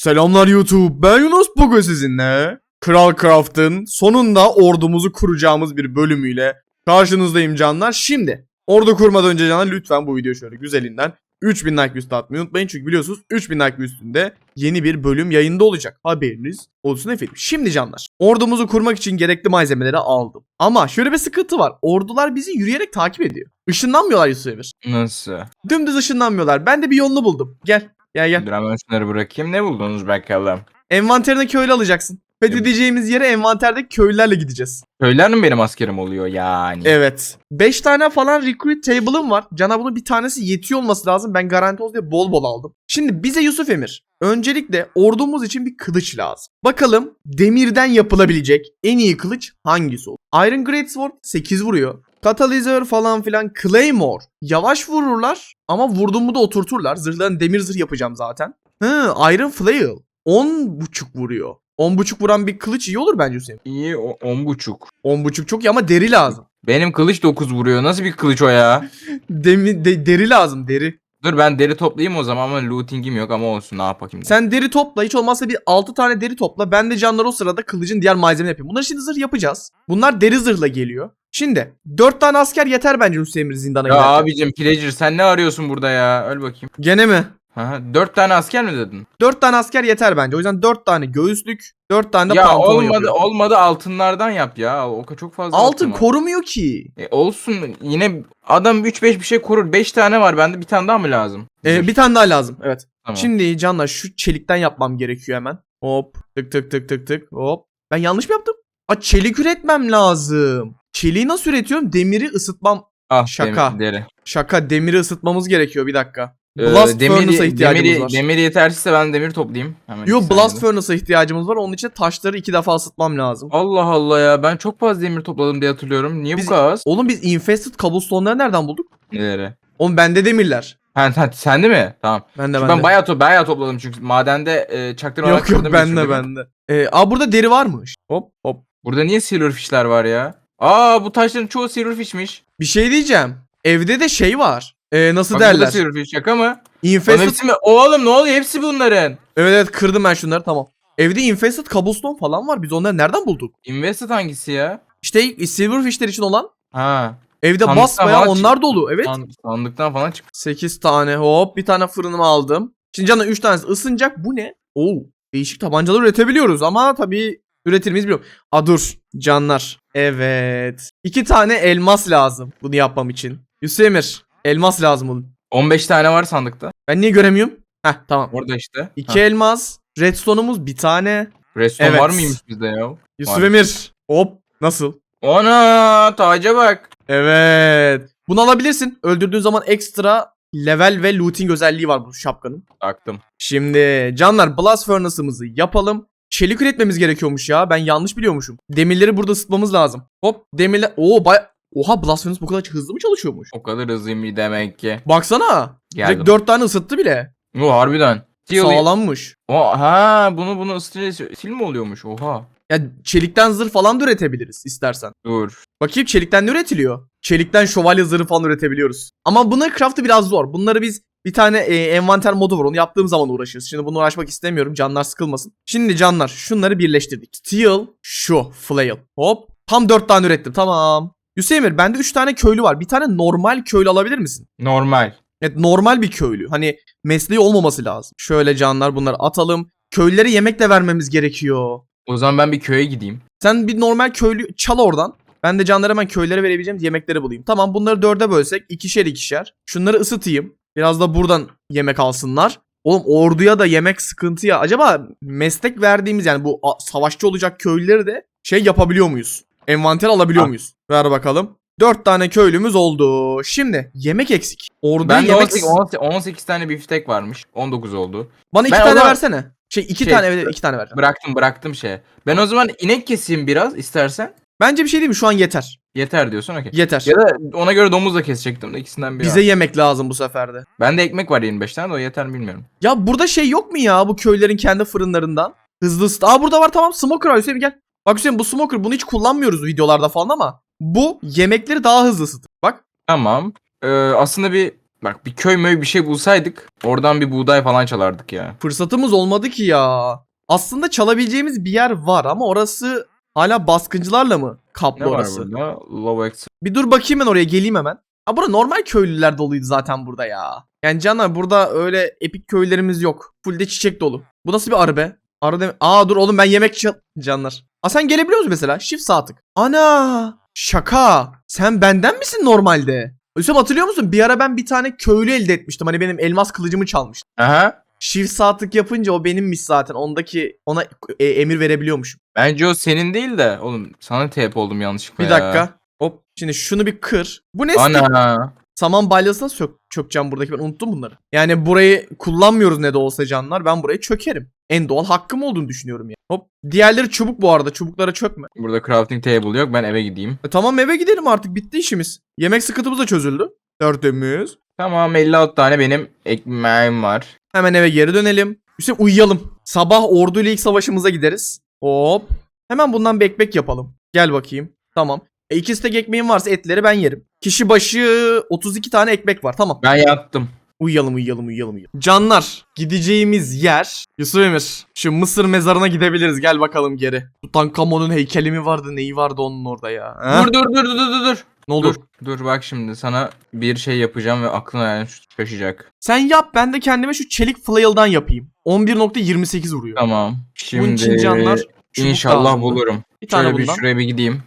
Selamlar YouTube. Ben Yunus bugün sizinle Kral Craft'ın sonunda ordumuzu kuracağımız bir bölümüyle karşınızdayım canlar. Şimdi ordu kurmadan önce canlar lütfen bu videoyu şöyle güzelinden 3000 like üstü atmayı unutmayın. Çünkü biliyorsunuz 3000 like üstünde yeni bir bölüm yayında olacak. Haberiniz olsun efendim. Şimdi canlar ordumuzu kurmak için gerekli malzemeleri aldım. Ama şöyle bir sıkıntı var. Ordular bizi yürüyerek takip ediyor. Işınlanmıyorlar Yusuf Emir. Nasıl? Dümdüz ışınlanmıyorlar. Ben de bir yolunu buldum. Gel. Gel gel. Dur hemen şunları bırakayım. Ne buldunuz bakalım? Envanterine köylü alacaksın. Fethedeceğimiz yere envanterdeki köylülerle gideceğiz. Köyler mi benim askerim oluyor yani? Evet. 5 tane falan recruit table'ım var. Cana bunun bir tanesi yetiyor olması lazım. Ben garanti olsun diye bol bol aldım. Şimdi bize Yusuf Emir. Öncelikle ordumuz için bir kılıç lazım. Bakalım demirden yapılabilecek en iyi kılıç hangisi olur? Iron Greatsword 8 vuruyor. Catalyzer falan filan Claymore. Yavaş vururlar ama vurduğumu da oturturlar. Zırhların demir zırh yapacağım zaten. Hı, Iron Flail. 10.5 vuruyor. 10.5 vuran bir kılıç iyi olur bence Hüseyin. İyi o- on buçuk. 10.5 çok iyi ama deri lazım. Benim kılıç 9 vuruyor. Nasıl bir kılıç o ya? Demi, de- deri lazım deri. Dur ben deri toplayayım o zaman ama looting'im yok ama olsun ne yapayım. Sen deri topla hiç olmazsa bir 6 tane deri topla. Ben de canlar o sırada kılıcın diğer malzeme yapayım. Bunları şimdi zırh yapacağız. Bunlar deri zırhla geliyor. Şimdi 4 tane asker yeter bence Hüseyin Emir zindana Ya giderken. abicim Pleasure sen ne arıyorsun burada ya? Öl bakayım. Gene mi? Aha, 4 tane asker mi dedin? 4 tane asker yeter bence. O yüzden 4 tane göğüslük, 4 tane de ya pantolon olmadı yapıyorum. olmadı altınlardan yap ya. O çok fazla Altın var. korumuyor ki. E, olsun yine adam 3-5 bir şey korur. 5 tane var bende bir tane daha mı lazım? Zırh. bir tane daha lazım. Evet. Tamam. Şimdi canlar şu çelikten yapmam gerekiyor hemen. Hop tık tık tık tık tık hop. Ben yanlış mı yaptım? Aa çelik üretmem lazım. Çeliği nasıl üretiyorum? Demiri ısıtmam. ah, şaka. Demir, deri. Şaka demiri ısıtmamız gerekiyor bir dakika. Ee, Blast Furnace'a ihtiyacımız demiri, var. Demir yetersizse ben demir toplayayım. Hemen Yo Blast. Furnace'a ihtiyacımız var. Onun için taşları iki defa ısıtmam lazım. Allah Allah ya ben çok fazla demir topladım diye hatırlıyorum. Niye Biz- bu kadar az? Oğlum biz Infested Cobblestone'ları nereden bulduk? Neleri? Oğlum bende demirler. Ha, ha sende mi? Tamam. Bende Çünkü bende. ben bayağı, to bayağı topladım çünkü madende e, çaktırmadan Yok yok bende bende. Ee, aa burada deri varmış. Hop hop. Burada niye silverfish'ler var ya? Aa bu taşların çoğu silverfish'miş. Bir şey diyeceğim. Evde de şey var. Ee, nasıl Bak, bu da derler? silverfish şaka mı? Lan Infested hepsi mi? Oğlum ne oluyor? Hepsi bunların. Evet evet kırdım ben şunları tamam. Evde infested cobblestone falan var. Biz onları nereden bulduk? Invested hangisi ya? İşte silverfishler için olan Ha. evde Sandıktan basbayağı falan onlar dolu. Evet. san- sandıktan falan çık. 8 tane hop bir tane fırınımı aldım. Şimdi canım 3 tanesi ısınacak. Bu ne? Oo değişik tabancalar üretebiliyoruz ama tabii üretir miyiz bilmiyorum. Aa dur canlar. Evet. 2 tane elmas lazım bunu yapmam için. Yusuf Emir elmas lazım bunun. 15 tane var sandıkta. Ben niye göremiyorum? Heh tamam. Orada işte. 2 elmas. Redstone'umuz bir tane. Redstone Evet. var mıymış bizde ya? Yusuf Var. Emir. Hop. Nasıl? Ana taca bak. Evet. Bunu alabilirsin. Öldürdüğün zaman ekstra level ve looting özelliği var bu şapkanın. Taktım. Şimdi canlar blast furnace'ımızı yapalım. Çelik üretmemiz gerekiyormuş ya. Ben yanlış biliyormuşum. Demirleri burada ısıtmamız lazım. Hop demirler. Oo bay... Oha furnace bu kadar hızlı mı çalışıyormuş? O kadar hızlıyım demek ki. Baksana. Geldim. Direkt 4 tane ısıttı bile. O harbiden. Steel- Sağlammış. O, ha bunu bunu ısıtınca sil mi oluyormuş? Oha. Ya çelikten zırh falan da üretebiliriz istersen. Dur. Bakayım çelikten ne üretiliyor? Çelikten şövalye zırhı falan üretebiliyoruz. Ama bunların craftı biraz zor. Bunları biz bir tane e, envanter modu var. Onu yaptığım zaman uğraşırız. Şimdi bunu uğraşmak istemiyorum. Canlar sıkılmasın. Şimdi canlar şunları birleştirdik. Steel, şu, flail. Hop. Tam 4 tane ürettim. Tamam. Hüseyin bende 3 tane köylü var. Bir tane normal köylü alabilir misin? Normal. Evet normal bir köylü. Hani mesleği olmaması lazım. Şöyle canlar bunları atalım. Köylülere yemek de vermemiz gerekiyor. O zaman ben bir köye gideyim. Sen bir normal köylü çal oradan. Ben de canlara hemen köylere verebileceğim yemekleri bulayım. Tamam bunları dörde bölsek ikişer ikişer. Şunları ısıtayım. Biraz da buradan yemek alsınlar. Oğlum orduya da yemek sıkıntı ya. Acaba meslek verdiğimiz yani bu savaşçı olacak köylüleri de şey yapabiliyor muyuz? Envanter alabiliyor Ah. muyuz? Ver bakalım. Dört tane köylümüz oldu. Şimdi yemek eksik. Orduya Ben yemek... 18, 18, 18 tane biftek varmış. 19 oldu. Bana iki Ben o tane zaman- versene. Şey iki Şey, tane evet iki tane ver. Bıraktım bıraktım şey. Ben o zaman inek keseyim biraz istersen. Bence bir şey değil mi? Şu an yeter. Yeter diyorsun okey. Yeter. Ya da ona göre domuz da kesecektim de ikisinden biri. Bize var. yemek lazım bu sefer de. Bende ekmek var 25 tane de o yeter mi bilmiyorum. Ya burada şey yok mu ya bu köylerin kendi fırınlarından? Hızlı ısıt. Aa burada var tamam smoker var Hüseyin gel. Bak Hüseyin bu smoker bunu hiç kullanmıyoruz videolarda falan ama bu yemekleri daha hızlı ısıtır. Bak Tamam. Ee, aslında bir Bak bir köy möy bir şey bulsaydık oradan bir buğday falan çalardık ya. Fırsatımız olmadı ki ya. Aslında çalabileceğimiz bir yer var ama orası hala baskıncılarla mı kaplı Ne var orası? burada? Low. Bir dur bakayım ben oraya geleyim hemen. Ha bura normal köylüler doluydu zaten burada ya. Yani canlar burada öyle epik köylerimiz yok. Full de çiçek dolu. Bu nasıl bir arı be? Arı deme- Aa dur oğlum ben yemek çal... Canlar. Aa sen gelebiliyor musun mesela? Shift sağ tık. Ana! Şaka. Sen benden misin normalde? Hüsam hatırlıyor musun? Bir ara ben bir tane köylü elde etmiştim. Hani benim elmas kılıcımı çalmıştı. Aha. Sağ tık yapınca o benimmiş zaten. Ondaki ona e, emir verebiliyormuşum. Bence o senin değil de oğlum sana TP oldum yanlışlıkla Bir ya. dakika. Hop. Şimdi şunu bir kır. Bu ne? Ana. Saman balyasına sök çökeceğim buradaki ben unuttum bunları. Yani burayı kullanmıyoruz ne de olsa canlar. Ben burayı çökerim. En doğal hakkım olduğunu düşünüyorum ya. Hop. Diğerleri çubuk bu arada. Çubuklara çökme. Burada crafting table yok ben eve gideyim. E, tamam eve gidelim artık. Bitti işimiz. Yemek sıkıntımız da çözüldü. Tertemiz. Tamam 56 tane benim ekmeğim var. Hemen eve geri dönelim. Hüseyin uyuyalım. Sabah orduyla ilk savaşımıza gideriz. Hop. Hemen bundan bir ekmek yapalım. Gel bakayım. Tamam. E, iki stek ekmeğim varsa etleri ben yerim. Kişi başı 32 tane ekmek var. Tamam. Ben yattım. Uyuyalım uyuyalım uyuyalım uyuyalım. Canlar gideceğimiz yer Yusuf Emir. Şu Mısır mezarına gidebiliriz gel bakalım geri. Tutankamon'un heykeli mi vardı neyi vardı onun orada ya. Ha? Dur dur dur dur dur dur. ne olur. Dur. Dur bak şimdi sana bir şey yapacağım ve aklına yani şaşacak. Sen yap ben de kendime şu çelik flail'dan yapayım. 11.28 vuruyor. Tamam. Bunun için Şimdi canlar inşallah lazımdı. bulurum. Bir tane Şöyle bir bundan. şuraya bir gideyim.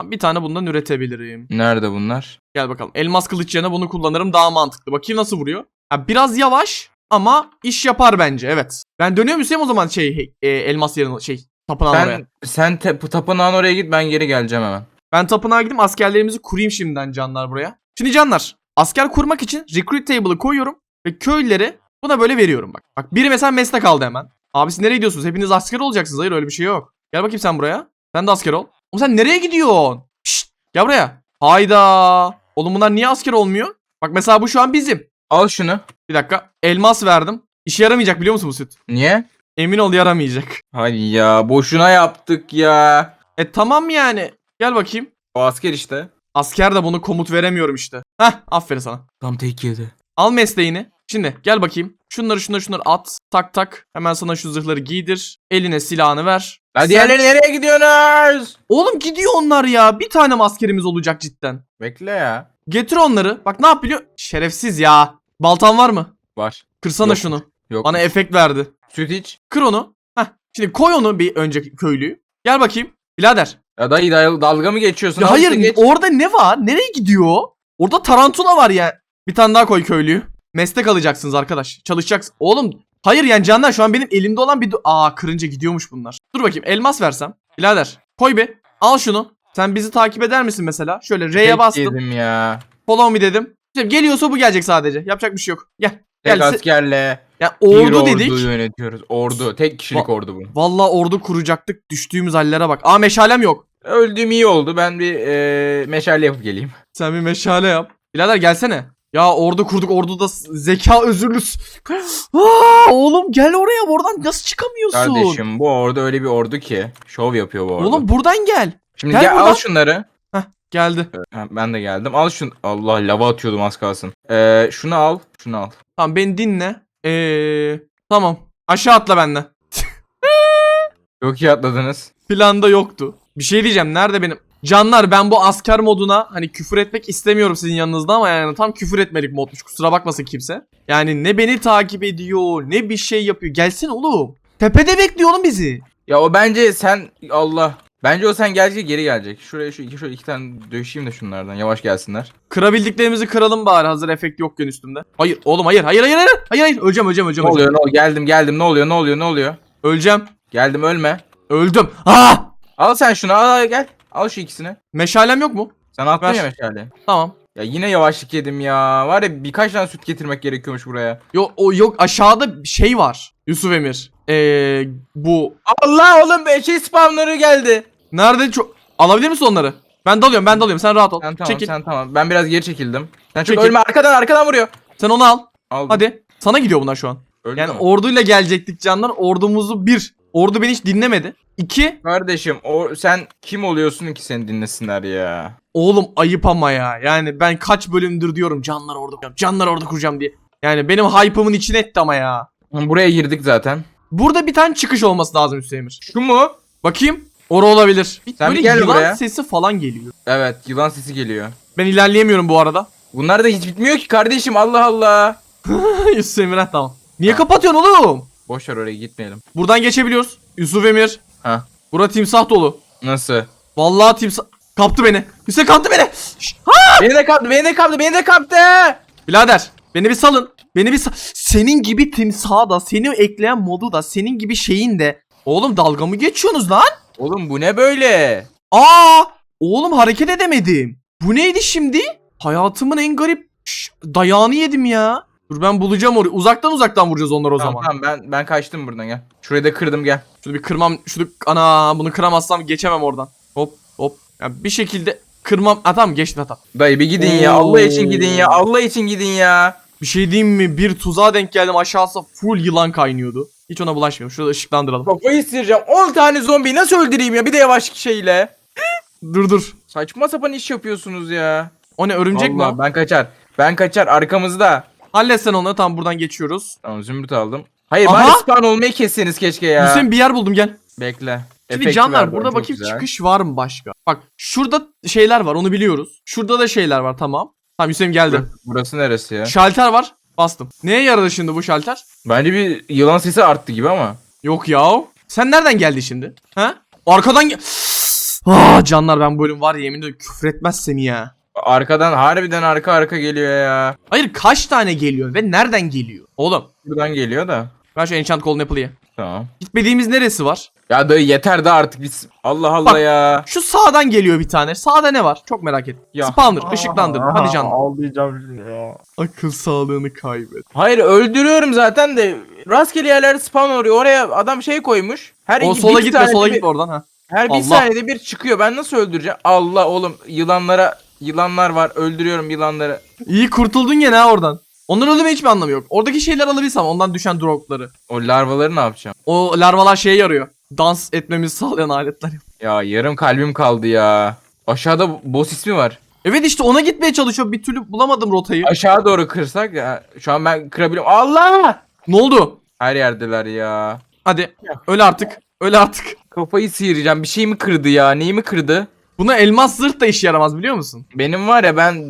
Tamam, Bir tane bundan üretebilirim. Nerede bunlar? Gel bakalım. Elmas kılıç yerine bunu kullanırım daha mantıklı. Bakayım nasıl vuruyor. Ha, biraz yavaş ama iş yapar bence evet. Ben dönüyor muyum o zaman şey e, elmas yerine şey tapınağın oraya. Ben sen te, tapınağın oraya git ben geri geleceğim hemen. Ben tapınağa gideyim askerlerimizi kurayım şimdiden canlar buraya. Şimdi canlar asker kurmak için recruit table'ı koyuyorum ve köylüleri buna böyle veriyorum bak. Bak biri mesela meslek aldı hemen. Abisi nereye gidiyorsunuz? Hepiniz asker olacaksınız. Hayır öyle bir şey yok. Gel bakayım sen buraya. Sen de asker ol. Oğlum sen nereye gidiyorsun? Şşt gel buraya. Hayda. Oğlum bunlar niye asker olmuyor? Bak mesela bu şu an bizim. Al şunu. Bir dakika. Elmas verdim. İşe yaramayacak biliyor musun bu süt? Niye? Emin ol yaramayacak. Hadi ya boşuna yaptık ya. E tamam yani. Gel bakayım. O asker işte. Asker de bunu komut veremiyorum işte. Heh aferin sana. Tam tek yedi. Al mesleğini. Şimdi gel bakayım. Şunları şunları şunları at. Tak tak. Hemen sana şu zırhları giydir. Eline silahını ver. La Sen- diğerleri nereye gidiyorsunuz? Oğlum gidiyor onlar ya. Bir tane mi askerimiz olacak cidden. Bekle ya. Getir onları. Bak ne yapıyor? Şerefsiz ya. Baltan var mı? Var. Kırsana Yok. şunu. Yok. Bana efekt verdi. Süt iç. Kır onu. Heh. Şimdi koy onu bir önceki köylüyü. Gel bakayım. Birader. Ya dayı dal- dalga mı geçiyorsun? Ya hayır geç. orada ne var? Nereye gidiyor? Orada tarantula var ya. Bir tane daha koy köylüyü. Meslek alacaksınız arkadaş. Çalışacaksın. Oğlum hayır yani canlar şu an benim elimde olan bir... Aa kırınca gidiyormuş bunlar. Dur bakayım elmas versem. Birader koy bir. Al şunu. Sen bizi takip eder misin mesela? Şöyle R'ye bastım. yedim ya. Follow me dedim. Şimdi geliyorsa bu gelecek sadece. Yapacak bir şey yok. Gel. Tek Gel. askerle Ya bir ordu dedik. ordu yönetiyoruz. Ordu. Tek kişilik Va- ordu bu. Vallahi ordu kuracaktık. Düştüğümüz hallere bak. Aa meşalem yok. Öldüğüm iyi oldu. Ben bir e, meşale yapıp geleyim. Sen bir meşale yap. Birader gelsene. Ya ordu kurduk orduda zeka özürlüs. Aa, oğlum gel oraya oradan nasıl çıkamıyorsun? Kardeşim bu ordu öyle bir ordu ki. Şov yapıyor bu ordu. Oğlum buradan gel. Şimdi gel gel, buradan. al şunları. Geldi. Ha, ben de geldim. Al şunu. Allah lava atıyordum az kalsın. Ee, şunu al. Şunu al. Tamam beni dinle. Eee tamam. Aşağı atla benden. Çok iyi atladınız. Planda yoktu. Bir şey diyeceğim. Nerede benim? Canlar ben bu asker moduna hani küfür etmek istemiyorum sizin yanınızda ama yani tam küfür etmelik modmuş. Kusura bakmasın kimse. Yani ne beni takip ediyor ne bir şey yapıyor. Gelsene oğlum. Tepede bekliyor oğlum bizi. Ya o bence sen Allah. Bence o sen gelecek geri gelecek. Şuraya şu iki şöyle iki tane döşeyim de şunlardan. Yavaş gelsinler. Kırabildiklerimizi kıralım bari hazır efekt yokken üstümde. Hayır oğlum hayır hayır hayır hayır hayır hayır öleceğim öleceğim öleceğim. Ne oluyor? Ne oluyor? Geldim geldim. Ne oluyor? Ne oluyor? Ne oluyor? Öleceğim. Geldim ölme. Öldüm. Ah! Al sen şunu. Al, al gel. Al şu ikisini. Meşalem yok mu? Sen attın Ver. ya meşale. Tamam. Ya yine yavaşlık yedim ya. Var ya birkaç tane süt getirmek gerekiyormuş buraya. Yok o yok aşağıda bir şey var. Yusuf Emir. Ee, bu Allah oğlum be şey spamları geldi. nerede çok alabilir misin onları? Ben dalıyorum ben dalıyorum sen rahat ol. Sen tamam Çekil. Sen... sen tamam. Ben biraz geri çekildim. Sen çok Çekil. ölme arkadan arkadan vuruyor. onu al. Aldım. Hadi. Sana gidiyor bunlar şu an. Öldü Yani mü? orduyla gelecektik canlar. Ordumuzu bir. Ordu beni hiç dinlemedi. İki. Kardeşim o sen kim oluyorsun ki seni dinlesinler ya? Oğlum ayıp ama ya. Yani ben kaç bölümdür diyorum canlar orada kuracağım. Canlar orada kuracağım diye. Yani benim hype'ımın içine etti ama ya. Buraya girdik zaten. Burada bir tane çıkış olması lazım Hüseyin'ir. Şu mu? Bakayım. Ora olabilir. Sen Böyle gel yılan buraya. sesi falan geliyor. Evet yılan sesi geliyor. Ben ilerleyemiyorum bu arada. Bunlar da hiç bitmiyor ki kardeşim Allah Allah. Emir ha, tamam. Niye kapatıyorsun oğlum? Boş ver oraya gitmeyelim. Buradan geçebiliyoruz. Yusuf Emir. Ha. Bura timsah dolu. Nasıl? Vallahi timsah. Kaptı beni. Hüseyin kaptı beni. Şşş, Beni de kaptı beni de kaptı beni de kaptı. Birader beni bir salın. Beni bir sal- Senin gibi timsaha da seni ekleyen modu da senin gibi şeyin de. Oğlum dalga mı geçiyorsunuz lan? Oğlum bu ne böyle? Aa! Oğlum hareket edemedim. Bu neydi şimdi? Hayatımın en garip Şş, dayağını yedim ya. Dur ben bulacağım orayı. Uzaktan uzaktan vuracağız onları o tamam zaman. tamam ben ben kaçtım buradan gel. Şurayı da kırdım gel. Şunu bir kırmam. Şunu ana bunu kıramazsam geçemem oradan. Hop hop. Ya bir şekilde kırmam. Ha tamam geçti hata. Dayı bir gidin ya Oo. Allah için gidin ya Allah için gidin ya. Bir şey diyeyim mi? Bir tuzağa denk geldim. Aşağısı full yılan kaynıyordu. Hiç ona bulaşmıyorum. Şurada ışıklandıralım. Kafayı sıyıracağım 10 tane zombiyi nasıl öldüreyim ya bir de yavaş şeyle. Dur dur. Saçma sapan iş yapıyorsunuz ya. O ne örümcek mi? Allah o? ben kaçar. Ben kaçar arkamızda. Hallet sen onu. Tamam buradan geçiyoruz. Tamam zümrüt aldım. Hayır Aha! bari spawn olmayı kesseniz keşke ya. Hüseyin bir yer buldum gel. Bekle. Şimdi Efekti canlar burada çok bakayım güzel. çıkış var mı başka? Bak şurada şeyler var onu biliyoruz. Şurada da şeyler var tamam. Tamam Hüseyin geldi. Burası, neresi ya? Şalter var. Bastım. Neye yaradı şimdi bu şalter? Bence bir yılan sesi arttı gibi ama. Yok ya. Sen nereden geldin şimdi? Ha? Arkadan gel. Ah canlar ben bu bölüm var ya yemin ediyorum küfretmezsem ya. Arkadan harbiden arka arka geliyor ya. Hayır kaç tane geliyor ve nereden geliyor? Oğlum Buradan geliyor da. ben şu enchant golden apple'ı Tamam. Gitmediğimiz neresi var? Ya dayı yeter de artık biz. Allah Allah Bak. ya. Şu sağdan geliyor bir tane. Sağda ne var? Çok merak ettim. Ya. Spawner, ışıklandır. Hadi canım. Ağlayacağım şimdi ya. Akıl sağlığını kaybet. Hayır öldürüyorum zaten de rastgele yerlerde spawn oluyor. Oraya adam şey koymuş. Her O iki- sola bir gitme, sola bir- gitme oradan ha. Her bir Allah. saniyede bir çıkıyor. Ben nasıl öldüreceğim? Allah oğlum yılanlara yılanlar var. Öldürüyorum yılanları. İyi kurtuldun gene ha oradan. Onları öldürme hiçbir anlamı yok. Oradaki şeyler alabilsem ondan düşen dropları. O larvaları ne yapacağım? O larvalar şeye yarıyor. Dans etmemizi sağlayan aletler. Ya yarım kalbim kaldı ya. Aşağıda boss ismi var. Evet işte ona gitmeye çalışıyor. Bir türlü bulamadım rotayı. Aşağı doğru kırsak ya. Şu an ben kırabiliyorum. Allah! Ne oldu? Her yerdeler ya. Hadi öl artık. Öl artık. Kafayı sıyıracağım. Bir şey mi kırdı ya? Neyi mi kırdı? Buna elmas zırh da işe yaramaz biliyor musun? Benim var ya ben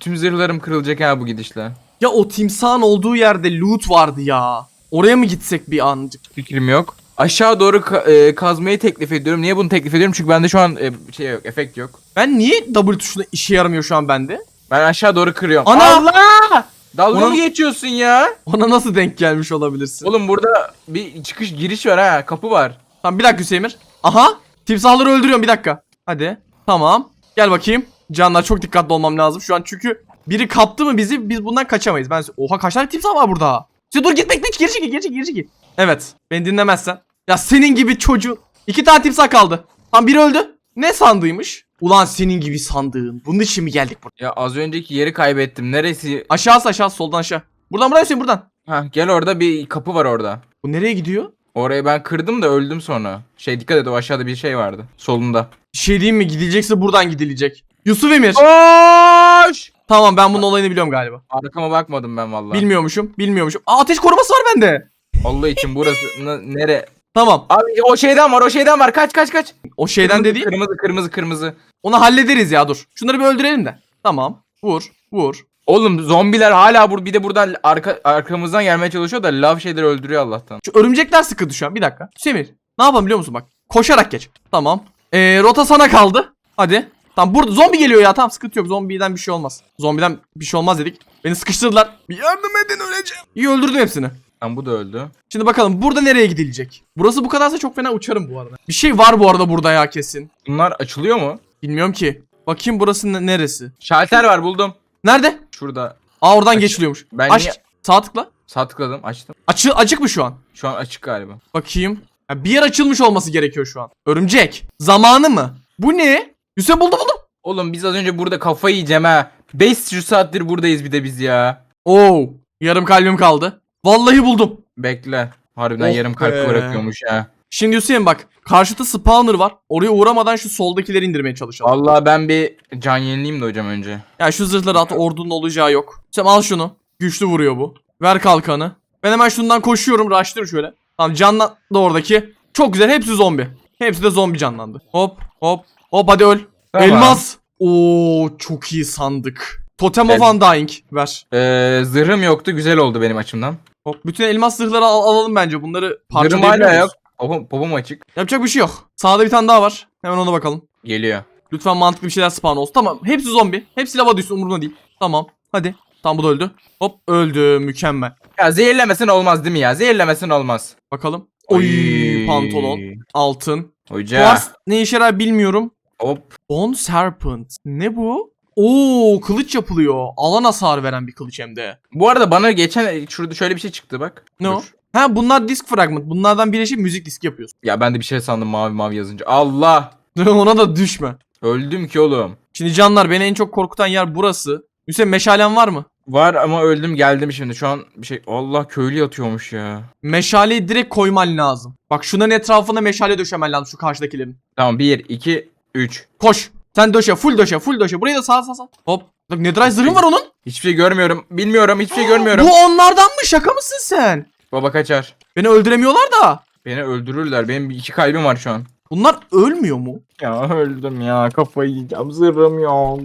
tüm zırhlarım kırılacak ha bu gidişle. Ya o timsahın olduğu yerde loot vardı ya. Oraya mı gitsek bir ancık? Fikrim yok. Aşağı doğru ka- e, kazmayı teklif ediyorum. Niye bunu teklif ediyorum? Çünkü bende şu an e, şey yok, efekt yok. Ben niye W tuşuna işe yaramıyor şu an bende? Ben aşağı doğru kırıyorum. Ana! Allah! Dalga Ona- mı geçiyorsun ya? Ona nasıl denk gelmiş olabilirsin? Oğlum burada bir çıkış giriş var ha. Kapı var. Tamam bir dakika Hüseyin. Aha. Timsahları öldürüyorum bir dakika. Hadi. Tamam. Gel bakayım. Canlar çok dikkatli olmam lazım şu an çünkü biri kaptı mı bizi biz bundan kaçamayız. Ben Oha kaç tane timsah var burada? Sen dur gitme gitme geri çekil geri çekil geri çekil. Evet. Beni dinlemezsen. Ya senin gibi çocuğun. İki tane timsah kaldı. Tam biri öldü. Ne sandıymış? Ulan senin gibi sandığın. Bunun için mi geldik buraya? Ya az önceki yeri kaybettim. Neresi? Aşağısı aşağı soldan aşağı. Buradan buraya Hüseyin buradan. Ha gel orada bir kapı var orada. Bu nereye gidiyor? Orayı ben kırdım da öldüm sonra. Şey dikkat et o aşağıda bir şey vardı. Solunda. Bir şey diyeyim mi? Gidilecekse buradan gidilecek. Yusuf Emir. Koş! Tamam ben bunun olayını biliyorum galiba. Arkama bakmadım ben vallahi. Bilmiyormuşum. Bilmiyormuşum. Aa, ateş koruması var bende. Allah için burası n- nere? Tamam. Abi o şeyden var o şeyden var. Kaç kaç kaç. O şeyden kırmızı, dediğim. Kırmızı kırmızı kırmızı. Onu hallederiz ya dur. Şunları bir öldürelim de. Tamam. Vur. Vur. Oğlum zombiler hala bur bir de buradan arka arkamızdan gelmeye çalışıyor da lav şeyleri öldürüyor Allah'tan. Şu örümcekler sıkıntı şu an. Bir dakika. Semir. Ne yapalım biliyor musun bak. Koşarak geç. Tamam. Ee, rota sana kaldı. Hadi. Tamam burada zombi geliyor ya. Tamam sıkıntı yok. Zombiden bir şey olmaz. Zombiden bir şey olmaz dedik. Beni sıkıştırdılar. Bir yardım edin öleceğim. İyi öldürdüm hepsini. Lan bu da öldü. Şimdi bakalım burada nereye gidilecek? Burası bu kadarsa çok fena uçarım bu arada. Bir şey var bu arada burada ya kesin. Bunlar açılıyor mu? Bilmiyorum ki. Bakayım burası ne- neresi? Şalter var buldum. Nerede? Şurada. Aa oradan Aç- geçiliyormuş. Ben Aç. niye- Sağ tıkla. Sağ tıkladım açtım. Açı açık mı şu an? Şu an açık galiba. Bakayım. Ha, bir yer açılmış olması gerekiyor şu an. Örümcek. Zamanı mı? Bu ne? Hüseyin buldu buldum. Oğlum biz az önce burada kafayı yiyeceğim ha. 500 saattir buradayız bir de biz ya. Oo. Yarım kalbim kaldı. Vallahi buldum. Bekle. Harbiden Oh yarım kalp be. bırakıyormuş ha. Şimdi Hüseyin bak. Karşıda spawner var. Oraya uğramadan şu soldakileri indirmeye çalışalım. Vallahi ben bir can yenileyim de hocam önce. Ya şu zırhları at ordunun olacağı yok. Sen al şunu. Güçlü vuruyor bu. Ver kalkanı. Ben hemen şundan koşuyorum. Rushlıyorum şöyle. Tamam canlandı oradaki. Çok güzel. Hepsi zombi. Hepsi de zombi canlandı. Hop hop hop hadi öl. Tamam. Elmas. Oo çok iyi sandık. Totem of. Undying. Ver. Ee, zırhım yoktu güzel oldu benim açımdan. Hop bütün elmas zırhları al- alalım bence. Bunları Zırhım parçalayabiliyor hala yok. Popom, popom açık. Yapacak bir şey yok. Sağda bir tane daha var. Hemen ona bakalım. Geliyor. Lütfen mantıklı bir şeyler spawn olsun. Tamam. Hepsi zombi. Hepsi lava düşsün umurumda değil. Tamam. Hadi. Tamam bu da öldü. Hop öldü. Mükemmel. Ya zehirlemesin olmaz değil mi ya? Zehirlemesin olmaz. Bakalım. Oy Oy. pantolon. Altın. Hoca. Kuars ne işe yarar bilmiyorum. Hop. Bone Serpent. Ne bu? Oo kılıç yapılıyor. Alan hasar veren bir kılıç hem de. Bu arada bana geçen şurada şöyle bir şey çıktı bak. Ne o? Ha bunlar disk fragment. Bunlardan birleşip müzik diski yapıyorsun. Ya ben de bir şey sandım mavi mavi yazınca. Allah. Ona da düşme. Öldüm ki oğlum. Şimdi canlar beni en çok korkutan yer burası. Hüseyin meşalen var mı? Var ama öldüm geldim şimdi. Şu an bir şey Allah köylü yatıyormuş ya. Meşaleyi direkt koyman lazım. Bak şunların etrafına meşale döşemen lazım şu karşıdakilerin. Tamam 1 2 3. Koş. Sen döşe. Full döşe. Full döşe. Burayı da sağ sağ sağ. Hop. Bak netherite zırhın var onun. Hiçbir şey görmüyorum. Bilmiyorum hiçbir şey görmüyorum. Bu onlardan mı? Şaka mısın sen? Baba kaçar. Beni öldüremiyorlar da. Beni öldürürler. Benim bir- iki kalbim var şu an. Bunlar ölmüyor mu? Ya öldüm ya. Kafayı yiyeceğim. Zırhım yok.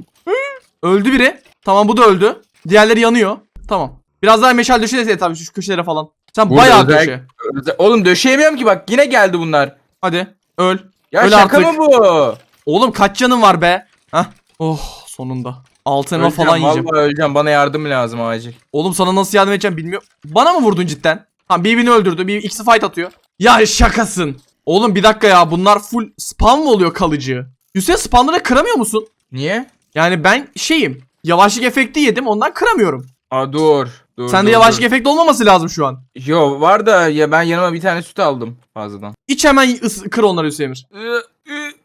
Öldü biri. Tamam bu da öldü. Diğerleri yanıyor. Tamam. Biraz daha meşal döşe tabii şu köşelere falan. Sen Burada bayağı özel- döşe. Özel- Oğlum döşeyemiyorum ki bak. Yine geldi bunlar. Hadi. Öl. Ya Öyle şaka artık. mı bu? Oğlum kaç canın var be? Hah. Oh sonunda. Altın elma Öleceğim, falan yiyeceğim. Vallahi öleceğim. Bana yardım lazım acil. Oğlum sana nasıl yardım edeceğim bilmiyorum. Bana mı vurdun cidden? Ha birbirini öldürdü. Bir ikisi fight atıyor. Ya şakasın. Oğlum bir dakika ya bunlar full spam mı oluyor kalıcı? Hüseyin spamları kıramıyor musun? Niye? Yani ben şeyim. Yavaşlık efekti yedim ondan kıramıyorum. Aa dur. dur Sende dur, yavaşlık dur. efekti olmaması lazım şu an. Yo var da ya ben yanıma bir tane süt aldım fazladan. İç hemen ıs- kır onları Hüseyin Emir.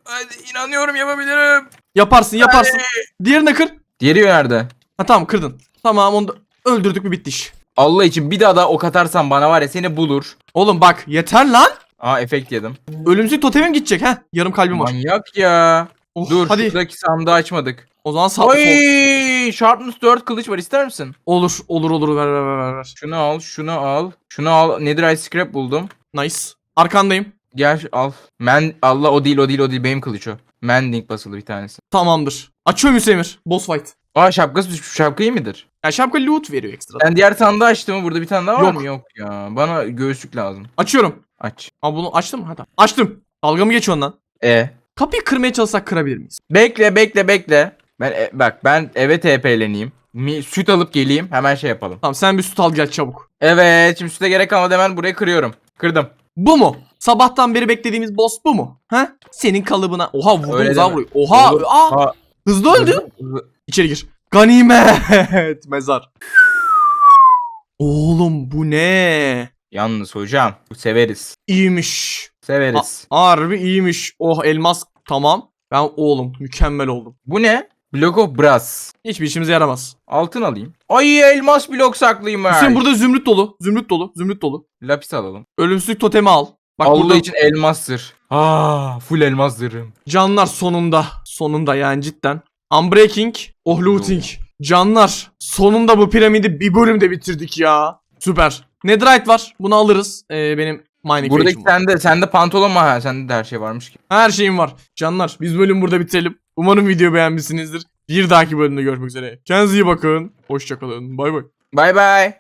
Hadi inanıyorum yapabilirim. Yaparsın yaparsın. Diğerini de kır. Diğeri nerede? Ha tamam kırdın. Tamam onu da öldürdük mü bitti iş. Allah için bir daha da ok atarsan bana var ya seni bulur. Oğlum bak yeter lan. Aa efekt yedim. Ölümsüzlük totemim gidecek ha. Yarım kalbim var. Manyak ya. Oh, Dur hadi. şuradaki sandığı açmadık. O zaman sağ Oy. Sharpness 4 kılıç var ister misin? Olur olur olur ver ver ver ver. Şunu al şunu al. Şunu al. Netherite scrap buldum. Nice. Arkandayım. Gel al. Men Allah o değil o değil o değil benim kılıç o. Mending basılı bir tanesi. Tamamdır. Açıyorum Hüseyin. Boss fight. Aa şapkası düşmüş şapka iyi midir? Ya şapka loot veriyor ekstra. Ben diğer sandığı açtım mı? Burada bir tane daha var Yok. mı? Yok ya. Bana göğüslük lazım. Açıyorum. Aç. Aa bunu açtım mı? Hadi. Açtım. Dalga mı geçiyorsun lan? E. Kapıyı kırmaya çalışsak kırabilir miyiz? Bekle bekle bekle. Ben e, bak ben eve TP'leneyim. Mi, süt alıp geleyim. Hemen şey yapalım. Tamam sen bir süt al gel çabuk. Evet şimdi süte gerek kalmadı hemen burayı kırıyorum. Kırdım. Bu mu? Sabahtan beri beklediğimiz boss bu mu? Ha? Senin kalıbına. Oha vurdum Öyle deme. Oha. Oğlum, Aa, aa, hızlı öldü. hızlı- İçeri gir. Ganimet. Mezar. Oğlum bu ne? Yalnız hocam severiz. İyiymiş. Severiz. A- harbi iyiymiş. Oh elmas tamam. Ben oğlum mükemmel oldum. Bu ne? Block of Brass. Hiçbir işimize yaramaz. Altın alayım. Ay elmas blok saklayayım ben. Hüseyin burada zümrüt dolu. Zümrüt dolu. Zümrüt dolu. Lapis alalım. Ölümsüzlük totemi al. Bak Allah burada için elmastır. Aa, full elmas zırhım. canlar sonunda. Sonunda yani cidden. Unbreaking. Oh looting. Canlar. Sonunda bu piramidi bir bölümde bitirdik ya. Süper. Netherite var. Bunu alırız. Ee, benim mining Buradaki var. sende sende pantolon mu ha? Sende de her şey varmış ki. Her şeyim var. Canlar biz bölüm burada bitirelim. Umarım video beğenmişsinizdir. Bir dahaki bölümde görüşmek üzere. Kendinize iyi bakın. Hoşçakalın. Bay bay. Bay bay.